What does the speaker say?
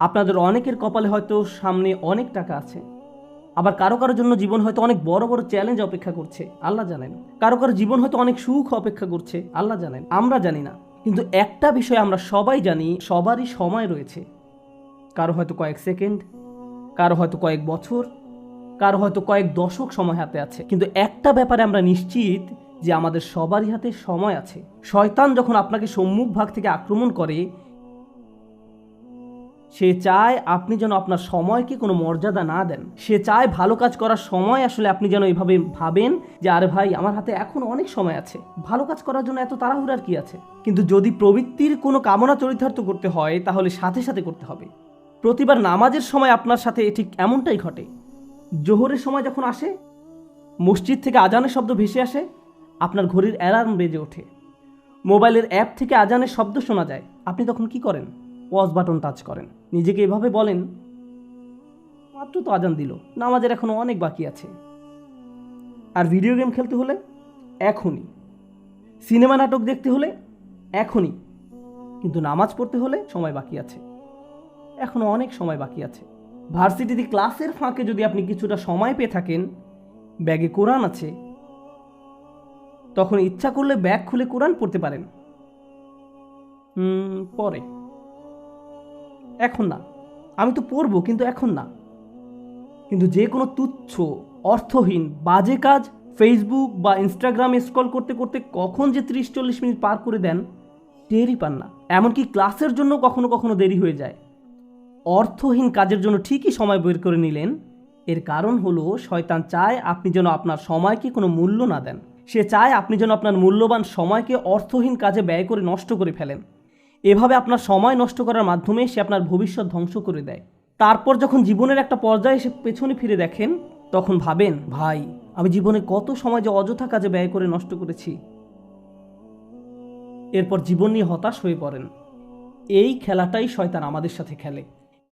আপনাদের অনেকের কপালে হয়তো সামনে অনেক টাকা আছে। আবার কারও কারোর জন্য জীবন হয়তো অনেক বড় বড় চ্যালেঞ্জ অপেক্ষা করছে, আল্লাহ জানেন। কারও কারও জীবন হয়তো অনেক সুখ অপেক্ষা করছে, আল্লাহ জানেন। আমরা জানি না। কিন্তু একটা বিষয় আমরা সবাই জানি, সবারই সময় রয়েছে। কারও হয়তো কয়েক সেকেন্ড কারও হয়তো কয়েক বছর, কারও হয়তো কয়েক দশক সময় হাতে আছে। কিন্তু একটা ব্যাপারে আমরা নিশ্চিত যে আমাদের সবারই হাতে সময় আছে। শয়তান যখন আপনাকে সম্মুখ ভাগ থেকে আক্রমণ করে সে চায় আপনি যেন আপনার সময়কে কোনো মর্যাদা না দেন। সে চায় ভালো কাজ করার সময় আসলে আপনি যেন এভাবে ভাবেন যে, আরে ভাই, আমার হাতে এখন অনেক সময় আছে। ভালো কাজ করার জন্য এত তাড়াহুড়ার কি আছে? কিন্তু যদি প্রবৃত্তির কোনো কামনা চরিতার্থ করতে হয়, তাহলে সাথে সাথে করতে হবে। প্রতিবার নামাজের সময় আপনার সাথে ঠিক এমনটাই ঘটে। জোহরের সময় যখন আসে, মসজিদ থেকে আজানের শব্দ ভেসে আসে, আপনার ঘড়ির অ্যালার্ম বেজে ওঠে। মোবাইলের অ্যাপ থেকে আজানের শব্দ শোনা যায়। আপনি তখন কি করেন? পজ বাটন টাচ করেন। নিজেকে এভাবে বলেন, মাত্র তো আজান দিল, নামাজের এখনও অনেক বাকি আছে। আর ভিডিও গেম খেলতে হলে এখনই সিনেমা নাটক দেখতে হলে এখনই, কিন্তু নামাজ পড়তে হলে সময় বাকি আছে। এখনও অনেক সময় বাকি আছে। ভার্সিটিতে ক্লাসের ফাঁকে যদি আপনি কিছুটা সময় পেয়ে থাকেন, ব্যাগে কোরআন আছে, তখন ইচ্ছা করলে ব্যাগ খুলে কোরআন পড়তে পারেন। পরে। এখন না। আমি তো পড়ব, কিন্তু এখন না। কিন্তু যে কোনো তুচ্ছ, অর্থহীন, বাজে কাজ ফেসবুক বা ইনস্টাগ্রামে স্ক্রল করতে করতে কখন যে ত্রিশ চল্লিশ মিনিট পার করে দেন, টেরই পান না। এমনকি ক্লাসের জন্য কখনো কখনো দেরি হয়ে যায়। অর্থহীন কাজের জন্য ঠিকই সময় বের করে নিলেন। এর কারণ হলো, শয়তান চায় আপনি যেন আপনার সময়কে কোনো মূল্য না দেন। সে চায় আপনি যেন আপনার মূল্যবান সময়কে অর্থহীন কাজে ব্যয় করে নষ্ট করে ফেলেন। এভাবে আপনার সময় নষ্ট করার মাধ্যমে সে আপনার ভবিষ্যৎ ধ্বংস করে দেয়। তারপর যখন জীবনের একটা পর্যায়ে সে পেছনে ফিরে দেখেন, তখন ভাবেন, ভাই, আমি জীবনে কত সময় যে অযথা কাজে ব্যয় করে নষ্ট করেছি। এরপর জীবন নিয়ে হতাশ হয়ে পড়েন। এই খেলাটাই শয়তান আমাদের সাথে খেলে।